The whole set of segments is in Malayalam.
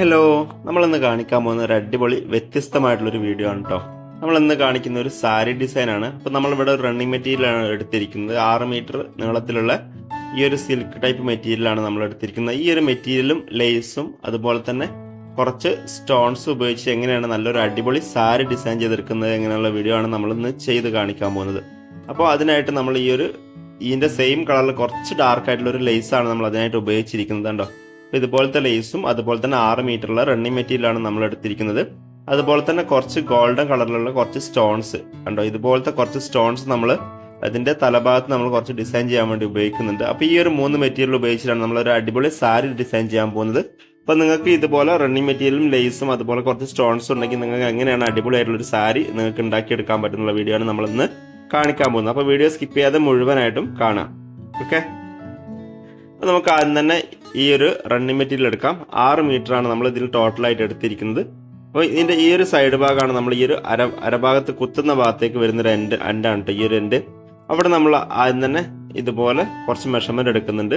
ഹലോ നമ്മളിന്ന് കാണിക്കാൻ പോകുന്ന ഒരു അടിപൊളി വ്യത്യസ്തമായിട്ടുള്ളൊരു വീഡിയോ ആണ് കേട്ടോ നമ്മളിന്ന് കാണിക്കുന്ന ഒരു സാരി ഡിസൈൻ ആണ്. അപ്പോൾ നമ്മളിവിടെ ഒരു റണ്ണിങ് മെറ്റീരിയലാണ് എടുത്തിരിക്കുന്നത്. ആറ് മീറ്റർ നീളത്തിലുള്ള ഈ ഒരു സിൽക്ക് ടൈപ്പ് മെറ്റീരിയൽ ആണ് നമ്മൾ എടുത്തിരിക്കുന്നത്. ഈ ഒരു മെറ്റീരിയലും ലേസും അതുപോലെ തന്നെ കുറച്ച് സ്റ്റോൺസ് ഉപയോഗിച്ച് എങ്ങനെയാണ് നല്ലൊരു അടിപൊളി സാരി ഡിസൈൻ ചെയ്തെടുക്കുന്നത് എങ്ങനെയുള്ള വീഡിയോ ആണ് നമ്മളിന്ന് ചെയ്ത് കാണിക്കാൻ പോകുന്നത്. അപ്പോൾ അതിനായിട്ട് നമ്മൾ ഈ ഒരു ഇതിന്റെ സെയിം കളറിൽ കുറച്ച് ഡാർക്ക് ആയിട്ടുള്ള ഒരു ലേസാണ് നമ്മൾ അതിനായിട്ട് ഉപയോഗിച്ചിരിക്കുന്നത് കണ്ടോ ഇതുപോലത്തെ ലേസും അതുപോലെ തന്നെ ആറ് മീറ്ററുള്ള റണ്ണിങ് മെറ്റീരിയലാണ് നമ്മൾ എടുത്തിരിക്കുന്നത്. അതുപോലെ തന്നെ കുറച്ച് ഗോൾഡൻ കളറിലുള്ള കുറച്ച് സ്റ്റോൺസ് കണ്ടോ? ഇതുപോലത്തെ കുറച്ച് സ്റ്റോൺസ് നമ്മൾ അതിന്റെ തലഭാഗത്ത് നമ്മൾ കുറച്ച് ഡിസൈൻ ചെയ്യാൻ വേണ്ടി ഉപയോഗിക്കുന്നുണ്ട്. അപ്പോൾ ഈ ഒരു മൂന്ന് മെറ്റീരിയൽ ഉപയോഗിച്ചിട്ടാണ് നമ്മൾ ഒരു അടിപൊളി സാരി ഡിസൈൻ ചെയ്യാൻ പോകുന്നത്. അപ്പോൾ നിങ്ങൾക്ക് ഇതുപോലെ റണ്ണിങ് മെറ്റീരിയലും ലേസും അതുപോലെ കുറച്ച് സ്റ്റോൺസ് ഉണ്ടെങ്കിൽ നിങ്ങൾക്ക് എങ്ങനെയാണ് അടിപൊളിയായിട്ടുള്ള ഒരു സാരി നിങ്ങൾക്ക് ഉണ്ടാക്കിയെടുക്കാൻ പറ്റുന്ന വീഡിയോ ആണ് നമ്മളിന്ന് കാണിക്കാൻ പോകുന്നത്. അപ്പോൾ വീഡിയോ സ്കിപ്പ് ചെയ്യാതെ മുഴുവനായിട്ടും കാണാം. ഓക്കെ നമുക്ക് ആദ്യം തന്നെ ഈ ഒരു റണ്ണിങ് മെറ്റീരിയൽ എടുക്കാം. ആറ് മീറ്റർ ആണ് നമ്മൾ ഇതിൽ ടോട്ടലായിട്ട് എടുത്തിരിക്കുന്നത്. അപ്പോൾ ഇതിന്റെ ഈ ഒരു സൈഡ് ഭാഗമാണ് നമ്മൾ ഈ ഒരു അര അരഭാഗത്ത് കുത്തുന്ന ഭാഗത്തേക്ക് വരുന്നൊരു എൻഡ് എൻഡാണ് കേട്ടോ ഈ ഒരു എൻഡ് അവിടെ നമ്മൾ ആദ്യം തന്നെ ഇതുപോലെ കുറച്ച് മെഷർമെന്റ് എടുക്കുന്നുണ്ട്.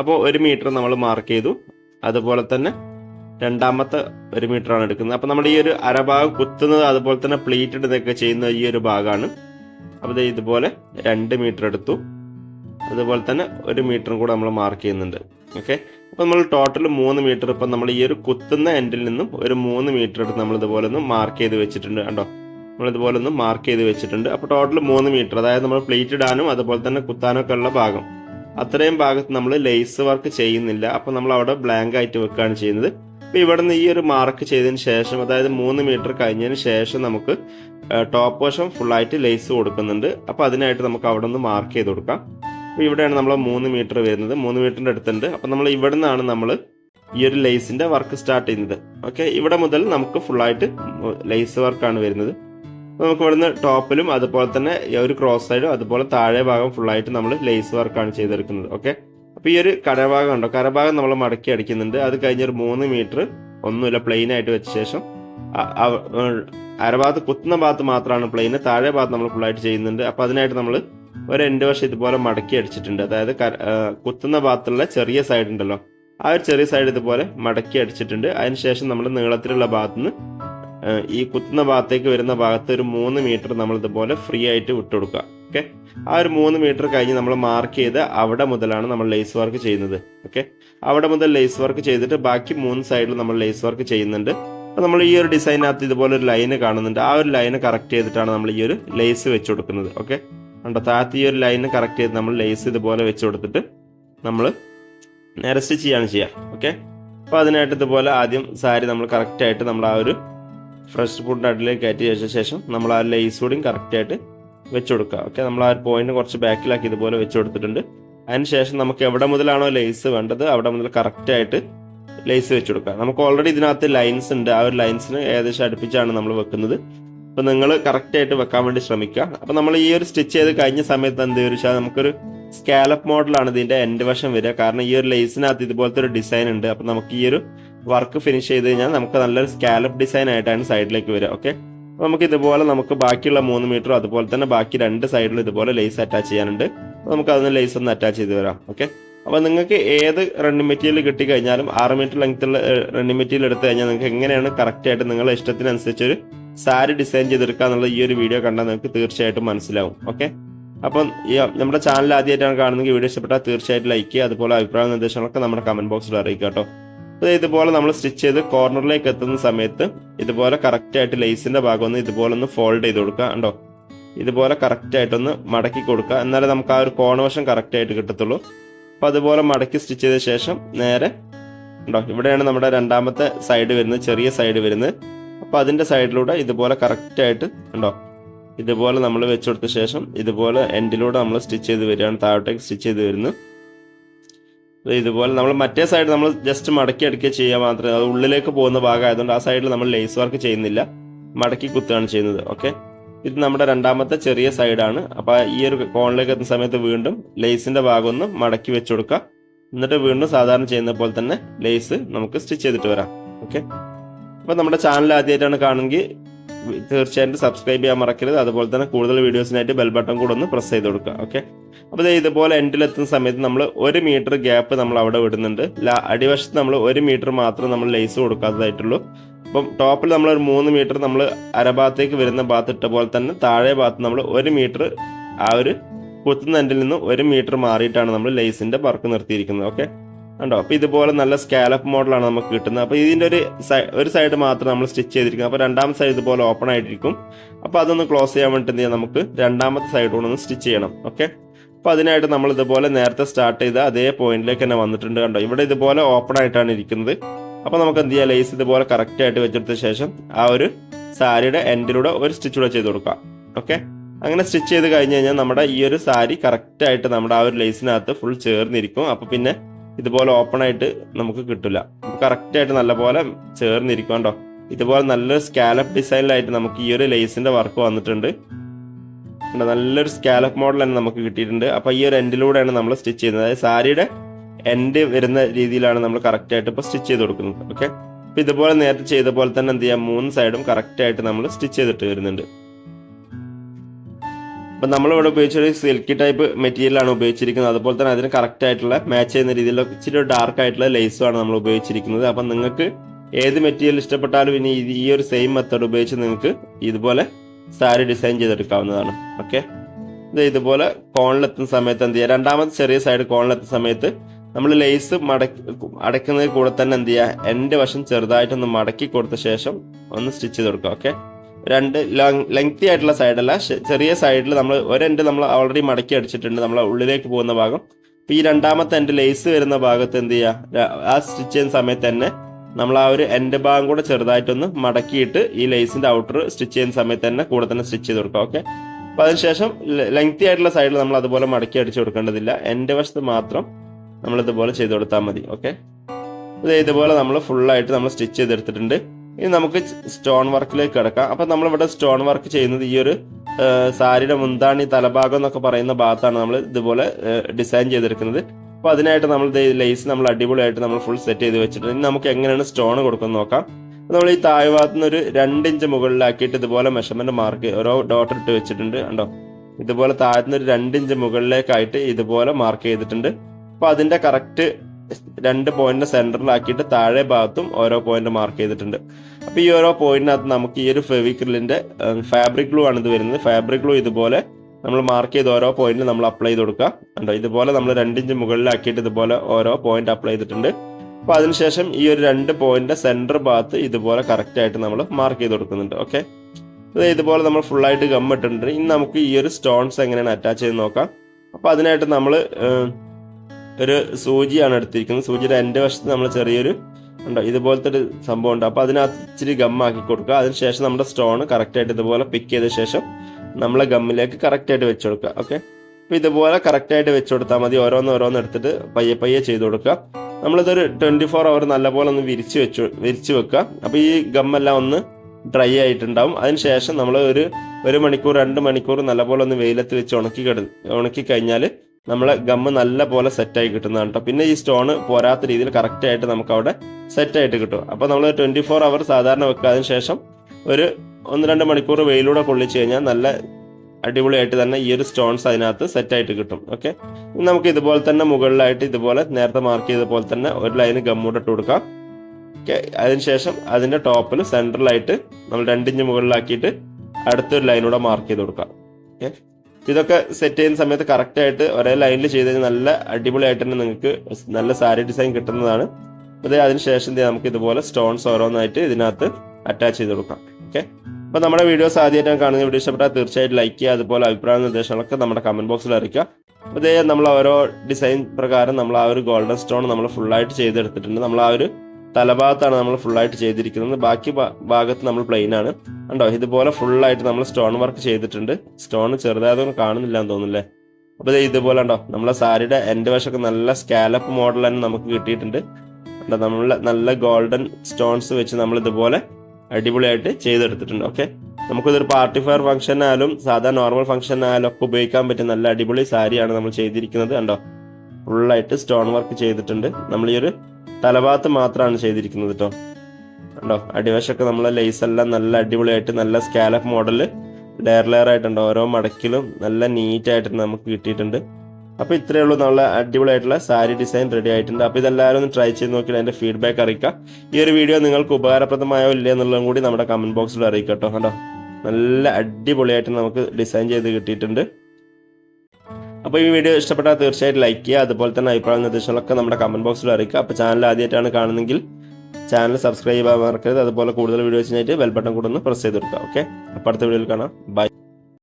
അപ്പോൾ ഒരു മീറ്റർ നമ്മൾ മാർക്ക് ചെയ്തു. അതുപോലെ തന്നെ രണ്ടാമത്തെ ഒരു മീറ്ററാണ് എടുക്കുന്നത്. അപ്പോൾ നമ്മൾ ഈ ഒരു അരഭാഗം കുത്തുന്നത് അതുപോലെ തന്നെ പ്ലീറ്റ് ഇടുന്നതൊക്കെ ചെയ്യുന്ന ഈ ഒരു ഭാഗമാണ്. അപ്പോൾ ഇതുപോലെ രണ്ട് മീറ്റർ എടുത്തു. അതുപോലെ തന്നെ ഒരു മീറ്ററും കൂടെ നമ്മൾ മാർക്ക് ചെയ്യുന്നുണ്ട്. ഓക്കെ? അപ്പോൾ നമ്മൾ ടോട്ടൽ മൂന്ന് മീറ്റർ ഇപ്പം നമ്മൾ ഈ ഒരു കുത്തുന്ന എൻഡിൽ നിന്നും ഒരു മൂന്ന് മീറ്റർ എടുത്ത് നമ്മൾ ഇതുപോലെ ഒന്ന് മാർക്ക് ചെയ്ത് വെച്ചിട്ടുണ്ട് കണ്ടോ? നമ്മൾ ഇതുപോലെ ഒന്ന് മാർക്ക് ചെയ്ത് വെച്ചിട്ടുണ്ട്. അപ്പോൾ ടോട്ടൽ മൂന്ന് മീറ്റർ അതായത് നമ്മൾ പ്ലേറ്റ് ഇടാനും അതുപോലെ തന്നെ കുത്താനൊക്കെ ഉള്ള ഭാഗം. അത്രയും ഭാഗത്ത് നമ്മൾ ലേസ് വർക്ക് ചെയ്യുന്നില്ല. അപ്പോൾ നമ്മൾ അവിടെ ബ്ലാങ്ക് ആയിട്ട് വെക്കുകയാണ് ചെയ്യുന്നത്. അപ്പോൾ ഇവിടെ നിന്ന് ഈ ഒരു മാർക്ക് ചെയ്തതിന് ശേഷം അതായത് മൂന്ന് മീറ്റർ കഴിഞ്ഞതിന് ശേഷം നമുക്ക് ടോപ്പ് വശം ഫുള്ളായിട്ട് ലേസ് കൊടുക്കുന്നുണ്ട്. അപ്പോൾ അതിനായിട്ട് നമുക്ക് അവിടെ ഒന്ന് മാർക്ക് ചെയ്ത് കൊടുക്കാം. അപ്പോൾ ഇവിടെയാണ് നമ്മൾ മൂന്ന് മീറ്റർ വരുന്നത്. മൂന്ന് മീറ്ററിന്റെ അടുത്തുണ്ട്. അപ്പോൾ നമ്മൾ ഇവിടെ നിന്നാണ് നമ്മൾ ഈ ഒരു ലേസിന്റെ വർക്ക് സ്റ്റാർട്ട് ചെയ്യുന്നത്. ഓക്കെ ഇവിടെ മുതൽ നമുക്ക് ഫുള്ളായിട്ട് ലേസ് വർക്കാണ് വരുന്നത്. അപ്പോൾ നമുക്ക് ഇവിടുന്ന് ടോപ്പിലും അതുപോലെ തന്നെ ഒരു ക്രോസ് സൈഡും അതുപോലെ താഴെ ഭാഗം ഫുള്ളായിട്ട് നമ്മൾ ലേസ് വർക്കാണ് ചെയ്തെടുക്കുന്നത്. ഓക്കെ അപ്പോൾ ഈ ഒരു കരഭാഗം ഉണ്ടോ? കരഭാഗം നമ്മൾ മടക്കി അടിക്കുന്നുണ്ട്. അത് കഴിഞ്ഞൊരു മൂന്ന് മീറ്റർ ഒന്നുമില്ല പ്ലെയിൻ ആയിട്ട് വെച്ച ശേഷം അരഭാഗത്ത് കുത്തുന്ന ഭാഗത്ത് മാത്രമാണ് പ്ലെയിന് താഴെ ഭാഗത്ത് നമ്മൾ ഫുള്ളായിട്ട് ചെയ്യുന്നുണ്ട്. അപ്പോൾ അതിനായിട്ട് നമ്മൾ ഒരു എൻഡ് വശം ഇതുപോലെ മടക്കി അടിച്ചിട്ടുണ്ട്. അതായത് കുത്തുന്ന ഭാഗത്തുള്ള ചെറിയ സൈഡ് ഉണ്ടല്ലോ. ആ ഒരു ചെറിയ സൈഡ് ഇതുപോലെ മടക്കി അടിച്ചിട്ടുണ്ട്. അതിനുശേഷം നമ്മൾ നീളത്തിലുള്ള ഭാഗത്തുനിന്ന് ഈ കുത്തുന്ന ഭാഗത്തേക്ക് വരുന്ന ഭാഗത്ത് ഒരു മൂന്ന് മീറ്റർ നമ്മൾ ഇതുപോലെ ഫ്രീ ആയിട്ട് വിട്ടുകൊടുക്കുക. ഓക്കെ ആ ഒരു മൂന്ന് മീറ്റർ കഴിഞ്ഞ് നമ്മൾ മാർക്ക് ചെയ്ത് അവിടെ മുതലാണ് നമ്മൾ ലേസ് വർക്ക് ചെയ്യുന്നത്. ഓക്കെ അവിടെ മുതൽ ലേസ് വർക്ക് ചെയ്തിട്ട് ബാക്കി മൂന്ന് സൈഡിൽ നമ്മൾ ലേസ് വർക്ക് ചെയ്യുന്നുണ്ട്. അപ്പോൾ നമ്മൾ ഈ ഒരു ഡിസൈനകത്ത് ഇതുപോലെ ഒരു ലൈന് കാണുന്നുണ്ട്. ആ ഒരു ലൈന് കറക്റ്റ് ചെയ്തിട്ടാണ് നമ്മൾ ഈ ഒരു ലേസ് വെച്ച് കൊടുക്കുന്നത്. ഓക്കെ കണ്ടോ? താഴത്ത് ഈ ഒരു ലൈന് കറക്റ്റ് ചെയ്ത് നമ്മൾ ലേസ് ഇതുപോലെ വെച്ച് കൊടുത്തിട്ട് നമ്മൾ നേരെ സ്റ്റിച്ച് ചെയ്യാണ് ചെയ്യുക ഓക്കെ അപ്പോൾ അതിനായിട്ട് ഇതുപോലെ ആദ്യം സാരി നമ്മൾ കറക്റ്റായിട്ട് നമ്മൾ ആ ഒരു ഫ്രഷ് ഫുഡ് അടിലേക്ക് കയറ്റി വെച്ച ശേഷം നമ്മൾ ആ ലേസ് കൂടിയും കറക്റ്റായിട്ട് വെച്ച് കൊടുക്കുക. ഓക്കെ നമ്മൾ ആ ഒരു പോയിന്റ് കുറച്ച് ബാക്കിലാക്കി ഇതുപോലെ വെച്ച് കൊടുത്തിട്ടുണ്ട്. അതിനുശേഷം നമുക്ക് എവിടെ മുതലാണോ ലേസ് വേണ്ടത് അവിടെ മുതൽ കറക്റ്റായിട്ട് ലേസ് വെച്ച് കൊടുക്കുക. നമുക്ക് ഓൾറെഡി ഇതിനകത്ത് ലൈൻസ് ഉണ്ട്. ആ ഒരു ലൈൻസിന് ഏകദേശം അടുപ്പിച്ചാണ് നമ്മൾ വെക്കുന്നത്. അപ്പോൾ നിങ്ങൾ കറക്റ്റായിട്ട് വെക്കാൻ വേണ്ടി ശ്രമിക്കുക. അപ്പോൾ നമ്മൾ ഈ ഒരു സ്റ്റിച്ച് ചെയ്ത് കഴിഞ്ഞ സമയത്ത് എന്ത് വെച്ചാൽ നമുക്കൊരു സ്കാലപ്പ് മോഡലാണ് ഇതിന്റെ എൻഡ് വശം വരിക. കാരണം ഈ ഒരു ലേസിനകത്ത് ഇതുപോലത്തെ ഒരു ഡിസൈൻ ഉണ്ട്. അപ്പോൾ നമുക്ക് ഈ ഒരു വർക്ക് ഫിനിഷ് ചെയ്ത് കഴിഞ്ഞാൽ നമുക്ക് നല്ലൊരു സ്കാലപ്പ് ഡിസൈൻ ആയിട്ടാണ് സൈഡിലേക്ക് വരിക. ഓക്കെ അപ്പോൾ നമുക്ക് ഇതുപോലെ നമുക്ക് ബാക്കിയുള്ള മൂന്ന് മീറ്ററും അതുപോലെ തന്നെ ബാക്കി രണ്ട് സൈഡിലും ഇതുപോലെ ലേസ് അറ്റാച്ച് ചെയ്യാനുണ്ട്. അപ്പോൾ നമുക്ക് അതിന് ലേസ് ഒന്ന് അറ്റാച്ച് ചെയ്ത് വരാം. ഓക്കെ അപ്പോൾ നിങ്ങൾക്ക് ഏത് റണ്ണിങ് മെറ്റീരിയൽ കിട്ടി കഴിഞ്ഞാലും ആറ് മീറ്റർ ലെങ്ത്തുള്ള റണ്ണിങ് മെറ്റീരിയൽ എടുത്തു കഴിഞ്ഞാൽ നിങ്ങൾക്ക് എങ്ങനെയാണ് കറക്റ്റ് ആയിട്ട് നിങ്ങളുടെ ഇഷ്ടത്തിനനുസരിച്ച് ഒരു സാരി ഡിസൈൻ ചെയ്തെടുക്കുക എന്നുള്ള ഈ ഒരു വീഡിയോ കണ്ടാൽ നിങ്ങൾക്ക് തീർച്ചയായിട്ടും മനസ്സിലാവും. ഓക്കെ അപ്പം നമ്മുടെ ചാനൽ ആദ്യമായിട്ടാണ് കാണുന്നെങ്കിൽ വീഡിയോ ഇഷ്ടപ്പെട്ടാൽ തീർച്ചയായിട്ടും ലൈക്ക് ചെയ്യുക. അതുപോലെ അഭിപ്രായ നിർദ്ദേശങ്ങളൊക്കെ നമ്മുടെ കമന്റ് ബോക്സിൽ അറിയിക്കുക കേട്ടോ. അപ്പോൾ ഇതുപോലെ നമ്മൾ സ്റ്റിച്ച് ചെയ്ത് കോർണറിലേക്ക് എത്തുന്ന സമയത്ത് ഇതുപോലെ കറക്റ്റ് ആയിട്ട് ലേസിന്റെ ഭാഗം ഒന്ന് ഇതുപോലെ ഒന്ന് ഫോൾഡ് ചെയ്ത് കൊടുക്കുക കണ്ടോ? ഇതുപോലെ കറക്റ്റ് ആയിട്ടൊന്ന് മടക്കി കൊടുക്കുക. എന്നാലേ നമുക്ക് ആ ഒരു കോണവശം കറക്റ്റ് ആയിട്ട് കിട്ടത്തുള്ളൂ. അപ്പോൾ അതുപോലെ മടക്കി സ്റ്റിച്ച് ചെയ്ത ശേഷം നേരെ ഉണ്ടോ ഇവിടെയാണ് നമ്മുടെ രണ്ടാമത്തെ സൈഡ് വരുന്നത് ചെറിയ സൈഡ് വരുന്നത്. അപ്പോൾ അതിന്റെ സൈഡിലൂടെ ഇതുപോലെ കറക്റ്റ് ആയിട്ട് ഉണ്ടോ ഇതുപോലെ നമ്മൾ വെച്ച് കൊടുത്ത ശേഷം ഇതുപോലെ എൻഡിലൂടെ നമ്മൾ സ്റ്റിച്ച് ചെയ്ത് വരികയാണ്. താഴോട്ടേക്ക് സ്റ്റിച്ച് ചെയ്ത് വരുന്നു. ഇതുപോലെ നമ്മൾ മറ്റേ സൈഡ് നമ്മൾ ജസ്റ്റ് മടക്കി അടുക്കുക ചെയ്യുക മാത്രമേ അത് ഉള്ളിലേക്ക് പോകുന്ന ഭാഗമായതുകൊണ്ട് ആ സൈഡിൽ നമ്മൾ ലേസ് വർക്ക് ചെയ്യുന്നില്ല. മടക്കി കുത്തുകയാണ് ചെയ്യുന്നത്. ഓക്കെ ഇത് നമ്മുടെ രണ്ടാമത്തെ ചെറിയ സൈഡാണ് അപ്പോൾ ഈ ഒരു കോണിലേക്ക് എത്തുന്ന സമയത്ത് വീണ്ടും ലേസിന്റെ ഭാഗം ഒന്ന് മടക്കി വെച്ചു കൊടുക്കുക. എന്നിട്ട് വീണ്ടും സാധാരണ ചെയ്യുന്ന പോലെ തന്നെ ലേസ് നമുക്ക് സ്റ്റിച്ച് ചെയ്തിട്ട് വരാം. ഓക്കെ അപ്പോൾ നമ്മുടെ ചാനൽ ആദ്യമായിട്ടാണ് കാണുമെങ്കിൽ തീർച്ചയായിട്ടും സബ്സ്ക്രൈബ് ചെയ്യാൻ മറക്കരുത്. അതുപോലെ തന്നെ കൂടുതൽ വീഡിയോസിനായിട്ട് ബെൽ ബട്ടൺ കൂടെ ഒന്ന് പ്രസ് ചെയ്ത് കൊടുക്കുക ഓക്കെ അപ്പോൾ ഇതുപോലെ എൻഡിലെത്തുന്ന സമയത്ത് നമ്മൾ ഒരു മീറ്റർ ഗ്യാപ്പ് നമ്മൾ അവിടെ വിടുന്നുണ്ട്. അടിവശത്ത് നമ്മൾ ഒരു മീറ്റർ മാത്രം നമ്മൾ ലേസ് കൊടുക്കാത്തതായിട്ടുള്ളൂ. അപ്പം ടോപ്പിൽ നമ്മൾ ഒരു മൂന്ന് മീറ്റർ നമ്മൾ അരഭാഗത്തേക്ക് വരുന്ന ഭാഗത്ത് ഇട്ട പോലെ തന്നെ താഴെ ഭാഗത്ത് നമ്മൾ ഒരു മീറ്റർ ആ ഒരു കുത്തുന്ന എൻഡിൽ നിന്ന് ഒരു മീറ്റർ മാറിയിട്ടാണ് നമ്മൾ ലേസിന്റെ വർക്ക് നിർത്തിയിരിക്കുന്നത് ഓക്കെ കണ്ടോ? അപ്പോൾ ഇതുപോലെ നല്ല സ്കാലപ്പ് മോഡലാണ് നമുക്ക് കിട്ടുന്നത്. അപ്പോൾ ഇതിന്റെ ഒരു ഒരു സൈഡ് മാത്രം നമ്മൾ സ്റ്റിച്ച് ചെയ്തിരിക്കുന്നത് അപ്പോൾ രണ്ടാമത്തെ സൈഡ് ഇതുപോലെ ഓപ്പൺ ആയിട്ടിരിക്കും. അപ്പോൾ അതൊന്ന് ക്ലോസ് ചെയ്യാൻ വേണ്ടി നമുക്ക് രണ്ടാമത്തെ സൈഡ് കൂടെ ഒന്ന് സ്റ്റിച്ച് ചെയ്യണം. ഓക്കെ അപ്പോൾ അതിനായിട്ട് നമ്മൾ ഇതുപോലെ നേരത്തെ സ്റ്റാർട്ട് ചെയ്ത അതേ പോയിന്റിലേക്ക് തന്നെ വന്നിട്ടുണ്ട് കണ്ടോ? ഇവിടെ ഇതുപോലെ ഓപ്പൺ ആയിട്ടാണ് ഇരിക്കുന്നത്. അപ്പോൾ നമുക്ക് എന്ത് ചെയ്യാം? ലേസ് ഇതുപോലെ കറക്റ്റ് ആയിട്ട് വെച്ചെടുത്ത ശേഷം ആ ഒരു സാരിയുടെ എൻഡിലൂടെ ഒരു സ്റ്റിച്ച് കൂടെ ചെയ്ത് കൊടുക്കാം. ഓക്കെ അങ്ങനെ സ്റ്റിച്ച് ചെയ്ത് കഴിഞ്ഞ് കഴിഞ്ഞാൽ നമ്മുടെ ഈ ഒരു സാരി കറക്റ്റ് ആയിട്ട് നമ്മുടെ ആ ഒരു ലേസിനകത്ത് ഫുൾ ചേർന്നിരിക്കും. അപ്പോൾ പിന്നെ ഇതുപോലെ ഓപ്പൺ ആയിട്ട് നമുക്ക് കിട്ടില്ല കറക്റ്റ് ആയിട്ട് നല്ലപോലെ ചേർന്നിരിക്കും കേട്ടോ ഇതുപോലെ നല്ലൊരു സ്കാലപ്പ് ഡിസൈനിലായിട്ട് നമുക്ക് ഈ ഒരു ലേസിന്റെ വർക്ക് വന്നിട്ടുണ്ട്. നല്ലൊരു സ്കാലപ്പ് മോഡൽ തന്നെ നമുക്ക് കിട്ടിയിട്ടുണ്ട്. അപ്പൊ ഈ ഒരു എൻഡിലൂടെയാണ് നമ്മൾ സ്റ്റിച്ച് ചെയ്യുന്നത്. അതായത് സാരിയുടെ എൻഡ് വരുന്ന രീതിയിലാണ് നമ്മൾ കറക്റ്റ് ആയിട്ട് ഇപ്പോൾ സ്റ്റിച്ച് ചെയ്ത് കൊടുക്കുന്നത്. ഓക്കെ അപ്പൊ ഇതുപോലെ നേരത്തെ ചെയ്ത പോലെ തന്നെ എന്ത് ചെയ്യാം? മൂന്ന് സൈഡും കറക്റ്റ് ആയിട്ട് നമ്മൾ സ്റ്റിച്ച് ചെയ്തിട്ട് വരുന്നുണ്ട്. അപ്പൊ നമ്മളിവിടെ ഉപയോഗിച്ചൊരു സിൽക്കി ടൈപ്പ് മെറ്റീരിയലാണ് ഉപയോഗിച്ചിരിക്കുന്നത്. അതുപോലെ തന്നെ അതിന് കറക്റ്റ് ആയിട്ടുള്ള മാച്ച് ചെയ്യുന്ന രീതിയിലുള്ള ഇച്ചിരി ഡാർക്ക് ആയിട്ടുള്ള ലേസുമാണ് നമ്മൾ ഉപയോഗിച്ചിരിക്കുന്നത്. അപ്പം നിങ്ങൾക്ക് ഏത് മെറ്റീരിയൽ ഇഷ്ടപ്പെട്ടാലും ഇനി ഈ ഒരു സെയിം മെത്തേഡ് ഉപയോഗിച്ച് നിങ്ങൾക്ക് ഇതുപോലെ സാരി ഡിസൈൻ ചെയ്തെടുക്കാവുന്നതാണ്. ഓക്കെ ഇത് ഇതുപോലെ കോണിലെത്തുന്ന സമയത്ത് എന്ത് ചെയ്യുക രണ്ടാമത് ചെറിയ സൈഡ് കോണിലെത്തുന്ന സമയത്ത് നമ്മൾ ലേസ് മടക്കി അടയ്ക്കുന്നതിൽ കൂടെ തന്നെ എന്ത് ചെയ്യുക എന്റെ വശം ചെറുതായിട്ടൊന്ന് മടക്കി കൊടുത്ത ശേഷം ഒന്ന് സ്റ്റിച്ച് ചെയ്ത് കൊടുക്കുക. ഓക്കെ രണ്ട് ലെങ്തി ആയിട്ടുള്ള സൈഡല്ല ചെറിയ സൈഡിൽ നമ്മൾ ഒരെൻഡ് നമ്മൾ ഓൾറെഡി മടക്കി അടിച്ചിട്ടുണ്ട്. നമ്മൾ ഉള്ളിലേക്ക് പോകുന്ന ഭാഗം. അപ്പോൾ ഈ രണ്ടാമത്തെ എൻഡ് ലേസ് വരുന്ന ഭാഗത്ത് എന്ത് ചെയ്യുക ആ സ്റ്റിച്ച് ചെയ്യുന്ന സമയത്ത് തന്നെ നമ്മൾ ആ ഒരു എൻഡ് ഭാഗം കൂടെ ചെറുതായിട്ടൊന്ന് മടക്കിയിട്ട് ഈ ലേസിന്റെ ഔട്ടർ സ്റ്റിച്ച് ചെയ്യുന്ന സമയത്ത് തന്നെ കൂടെ തന്നെ സ്റ്റിച്ച് ചെയ്ത് കൊടുക്കുക. ഓക്കെ അപ്പം അതിനുശേഷം ലെങ്തി ആയിട്ടുള്ള സൈഡിൽ നമ്മൾ അതുപോലെ മടക്കി അടിച്ചു കൊടുക്കേണ്ടതില്ല. എന്റെ വശത്ത് മാത്രം നമ്മളിതുപോലെ ചെയ്ത് കൊടുത്താൽ മതി. ഓക്കെ ഇത് ഇതുപോലെ നമ്മൾ ഫുള്ളായിട്ട് നമ്മൾ സ്റ്റിച്ച് ചെയ്തെടുത്തിട്ടുണ്ട്. ഇനി നമുക്ക് സ്റ്റോൺ വർക്കിലേക്ക് കിടക്കാം. അപ്പം നമ്മളിവിടെ സ്റ്റോൺ വർക്ക് ചെയ്യുന്നത് ഈ ഒരു സാരിയുടെ മുന്താണി തലഭാഗം എന്നൊക്കെ പറയുന്ന ഭാഗത്താണ് നമ്മൾ ഇതുപോലെ ഡിസൈൻ ചെയ്തെടുക്കുന്നത്. അപ്പോൾ അതിനായിട്ട് നമ്മൾ ലേസ് നമ്മൾ അടിപൊളിയായിട്ട് നമ്മൾ ഫുൾ സെറ്റ് ചെയ്ത് വെച്ചിട്ടുണ്ട്. ഇനി നമുക്ക് എങ്ങനെയാണ് സ്റ്റോൺ കൊടുക്കുന്നത് നോക്കാം. നമ്മൾ ഈ താഴെ ഭാഗത്ത് നിന്ന് ഒരു രണ്ട് ഇഞ്ച് മുകളിലാക്കിയിട്ട് ഇതുപോലെ മെഷർമെന്റ് മാർക്ക് ഓരോ ഡോട്ട് ഇട്ട് വെച്ചിട്ടുണ്ട് കണ്ടോ? ഇതുപോലെ താഴത്തുനിന്ന് ഒരു രണ്ട് ഇഞ്ച് മുകളിലേക്കായിട്ട് ഇതുപോലെ മാർക്ക് ചെയ്തിട്ടുണ്ട്. അപ്പോൾ അതിന്റെ കറക്റ്റ് രണ്ട് പോയിന്റ് സെന്ററിലാക്കിയിട്ട് താഴെ ഭാഗത്തും ഓരോ പോയിന്റ് മാർക്ക് ചെയ്തിട്ടുണ്ട്. അപ്പോൾ ഈ ഓരോ പോയിന്റിനകത്ത് നമുക്ക് ഈ ഒരു ഫെവിക്രിലിന്റെ ഫാബ്രിക് ഗ്ലൂ ആണ് ഇത് വരുന്നത്. ഫാബ്രിക് ഗ്ലൂ ഇതുപോലെ നമ്മൾ മാർക്ക് ചെയ്ത് ഓരോ പോയിന്റിൽ നമ്മൾ അപ്ലൈ ചെയ്ത് കൊടുക്കുക. കണ്ടോ? ഇതുപോലെ നമ്മൾ രണ്ടിഞ്ച് മുകളിലാക്കിയിട്ട് ഇതുപോലെ ഓരോ പോയിന്റ് അപ്ലൈ ചെയ്തിട്ടുണ്ട്. അപ്പോൾ അതിനുശേഷം ഈ ഒരു രണ്ട് പോയിന്റ് സെന്റർ ഭാഗത്ത് ഇതുപോലെ കറക്റ്റ് ആയിട്ട് നമ്മൾ മാർക്ക് ചെയ്ത് കൊടുക്കുന്നുണ്ട്. ഓക്കെ? ഇതുപോലെ നമ്മൾ ഫുള്ളായിട്ട് ഗമ്മിട്ടുണ്ട് ഇനി നമുക്ക് ഈ ഒരു സ്റ്റോൺസ് എങ്ങനെയാണ് അറ്റാച്ച് ചെയ്ത് നോക്കാം. അപ്പോൾ അതിനായിട്ട് നമ്മൾ ഒരു സൂചിയാണ് എടുത്തിരിക്കുന്നത്. സൂചിയുടെ എന്റെ വശത്ത് നമ്മൾ ചെറിയൊരു ഉണ്ടോ ഇതുപോലത്തെ ഒരു സംഭവം ഉണ്ട് അപ്പോൾ അതിനകത്ത് ഇച്ചിരി ഗമ്മാക്കി കൊടുക്കുക. അതിനുശേഷം നമ്മുടെ സ്റ്റോൺ കറക്റ്റായിട്ട് ഇതുപോലെ പിക്ക് ചെയ്ത ശേഷം നമ്മളെ ഗമ്മിലേക്ക് കറക്റ്റായിട്ട് വെച്ച് കൊടുക്കുക. ഓക്കെ അപ്പോൾ ഇതുപോലെ കറക്റ്റായിട്ട് വെച്ച് കൊടുത്താൽ മതി. ഓരോന്ന് ഓരോന്ന് എടുത്തിട്ട് പയ്യെ പയ്യെ ചെയ്ത് കൊടുക്കുക. നമ്മളിതൊരു ട്വന്റി ഫോർ അവർ നല്ലപോലെ ഒന്ന് വിരിച്ച് വെച്ചു വിരിച്ച് വെക്കുക. അപ്പോൾ ഈ ഗമ്മെല്ലാം ഒന്ന് ഡ്രൈ ആയിട്ടുണ്ടാവും. അതിനുശേഷം നമ്മൾ ഒരു ഒരു മണിക്കൂർ രണ്ട് മണിക്കൂർ നല്ലപോലെ ഒന്ന് വെയിലത്ത് വെച്ച് ഉണക്കി കിട ഉണക്കി കഴിഞ്ഞാൽ നമ്മളെ ഗമ്മ് നല്ല പോലെ സെറ്റായി കിട്ടുന്നതാണ് കേട്ടോ പിന്നെ ഈ സ്റ്റോൺ പോരാത്ത രീതിയിൽ കറക്റ്റ് ആയിട്ട് നമുക്ക് അവിടെ സെറ്റ് ആയിട്ട് കിട്ടും. അപ്പോൾ നമ്മൾ ട്വന്റി ഫോർ അവർ സാധാരണ വെക്കാതിന് ശേഷം ഒരു ഒന്ന് രണ്ട് മണിക്കൂർ വെയിലൂടെ കൊള്ളിച്ച് കഴിഞ്ഞാൽ നല്ല അടിപൊളിയായിട്ട് തന്നെ ഈ ഒരു സ്റ്റോൺസ് അതിനകത്ത് സെറ്റായിട്ട് കിട്ടും. ഓക്കെ നമുക്ക് ഇതുപോലെ തന്നെ മുകളിലായിട്ട് ഇതുപോലെ നേരത്തെ മാർക്ക് ചെയ്ത പോലെ തന്നെ ഒരു ലൈന് ഗമ്മൂടെ ഇട്ട് കൊടുക്കാം. ഓക്കെ അതിനുശേഷം അതിന്റെ ടോപ്പിൽ സെൻട്രലായിട്ട് നമ്മൾ രണ്ടിഞ്ച് മുകളിലാക്കിയിട്ട് അടുത്തൊരു ലൈനൂടെ മാർക്ക് ചെയ്ത് കൊടുക്കാം. ഓക്കെ ഇതൊക്കെ സെറ്റ് ചെയ്യുന്ന സമയത്ത് കറക്റ്റ് ആയിട്ട് ഒരേ ലൈനിൽ ചെയ്ത് കഴിഞ്ഞാൽ നല്ല അടിപൊളിയായിട്ട് തന്നെ നിങ്ങൾക്ക് നല്ല സാരി ഡിസൈൻ കിട്ടുന്നതാണ്. അത് അതിനുശേഷം നമുക്ക് ഇതുപോലെ സ്റ്റോൺസ് ഓരോന്നായിട്ട് ഇതിനകത്ത് അറ്റാച്ച് ചെയ്ത് കൊടുക്കാം. ഓക്കെ അപ്പോൾ നമ്മുടെ വീഡിയോസ് ആദ്യമായിട്ടാണ് കാണുന്ന വീഡിയോ ഇഷ്ടപ്പെട്ടാൽ തീർച്ചയായിട്ടും ലൈക്ക് ചെയ്യുക അതുപോലെ അഭിപ്രായ നിർദ്ദേശങ്ങളൊക്കെ നമ്മുടെ കമന്റ് ബോക്സിൽ അറിയിക്കുക. അപ്പോൾ നമ്മൾ ഓരോ ഡിസൈൻ പ്രകാരം നമ്മൾ ആ ഒരു ഗോൾഡൻ സ്റ്റോൺ നമ്മൾ ഫുള്ളായിട്ട് ചെയ്തെടുത്തിട്ടുണ്ട്. നമ്മൾ ആ ഒരു തലഭാഗത്താണ് നമ്മൾ ഫുള്ളായിട്ട് ചെയ്തിരിക്കുന്നത്. ബാക്കി ഭാഗത്ത് നമ്മൾ പ്ലെയിൻ ആണ് കണ്ടോ? ഇതുപോലെ ഫുള്ളായിട്ട് നമ്മൾ സ്റ്റോൺ വർക്ക് ചെയ്തിട്ടുണ്ട്. സ്റ്റോൺ ചെറുതായതൊന്നും കാണുന്നില്ല എന്ന് തോന്നുന്നില്ലേ അപ്പോൾ ഇതുപോലെ ഉണ്ടോ നമ്മളെ സാരിയുടെ എന്റെ വശമൊക്കെ നല്ല സ്കാലപ്പ് മോഡൽ തന്നെ നമുക്ക് കിട്ടിയിട്ടുണ്ട്. കണ്ടോ? നമ്മൾ നല്ല ഗോൾഡൻ സ്റ്റോൺസ് വെച്ച് നമ്മൾ ഇതുപോലെ അടിപൊളിയായിട്ട് ചെയ്തെടുത്തിട്ടുണ്ട്. ഓക്കെ നമുക്കിതൊരു പാർട്ടി ഫെയർ ഫംഗ്ഷൻ ആയാലും സാധാ നോർമൽ ഫംഗ്ഷൻ ആയാലും ഒക്കെ ഉപയോഗിക്കാൻ പറ്റിയ നല്ല അടിപൊളി സാരിയാണ് നമ്മൾ ചെയ്തിരിക്കുന്നത്. കണ്ടോ? ഫുള്ളായിട്ട് സ്റ്റോൺ വർക്ക് ചെയ്തിട്ടുണ്ട്. നമ്മൾ ഈ ഒരു തലഭാഗത്ത് മാത്രമാണ് ചെയ്തിരിക്കുന്നത് കേട്ടോ ഉണ്ടോ അടിവശമൊക്കെ നമ്മളെ ലേസ് എല്ലാം നല്ല അടിപൊളിയായിട്ട് നല്ല സ്കാലപ്പ് മോഡൽ ലെയർ ലെയർ ആയിട്ടുണ്ട്. ഓരോ മടക്കിലും നല്ല നീറ്റ് ആയിട്ട് നമുക്ക് കിട്ടിയിട്ടുണ്ട്. അപ്പോൾ ഇത്രയേ ഉള്ളൂ. നല്ല അടിപൊളിയായിട്ടുള്ള സാരി ഡിസൈൻ റെഡി ആയിട്ടുണ്ട്. അപ്പോൾ ഇതെല്ലാവരും ഒന്ന് ട്രൈ ചെയ്ത് നോക്കി അതിന്റെ ഫീഡ്ബാക്ക് അറിയിക്കുക. ഈ ഒരു വീഡിയോ നിങ്ങൾക്ക് ഉപകാരപ്രദമായോ ഇല്ലേ എന്നുള്ളതും കൂടി നമ്മുടെ കമന്റ് ബോക്സിൽ അറിയിക്കട്ടോ കേട്ടോ കണ്ടോ? നല്ല അടിപൊളിയായിട്ട് നമുക്ക് ഡിസൈൻ ചെയ്ത് കിട്ടിയിട്ടുണ്ട്. അപ്പോൾ ഈ വീഡിയോ ഇഷ്ടപ്പെട്ടാൽ തീർച്ചയായിട്ടും ലൈക്ക് ചെയ്യുക. അതുപോലെ തന്നെ അഭിപ്രായ നിർദ്ദേശങ്ങളൊക്കെ നമ്മുടെ കമന്റ് ബോക്സിൽ അറിയിക്കുക. അപ്പോൾ ചാനൽ ആദ്യമായിട്ടാണ് കാണുന്നെങ്കിൽ ചാനൽ സബ്സ്ക്രൈബ് ചെയ്യാൻ മറക്കരുത്. അതുപോലെ കൂടുതൽ വീഡിയോസിനായിട്ട് ബെൽ ബട്ടൺ കൂടെ ഒന്ന് പ്രസ് ചെയ്ത് കൊടുക്കുക. ഓക്കെ അപ്പോൾ അടുത്ത വീഡിയോയിൽ കാണാം. ബൈ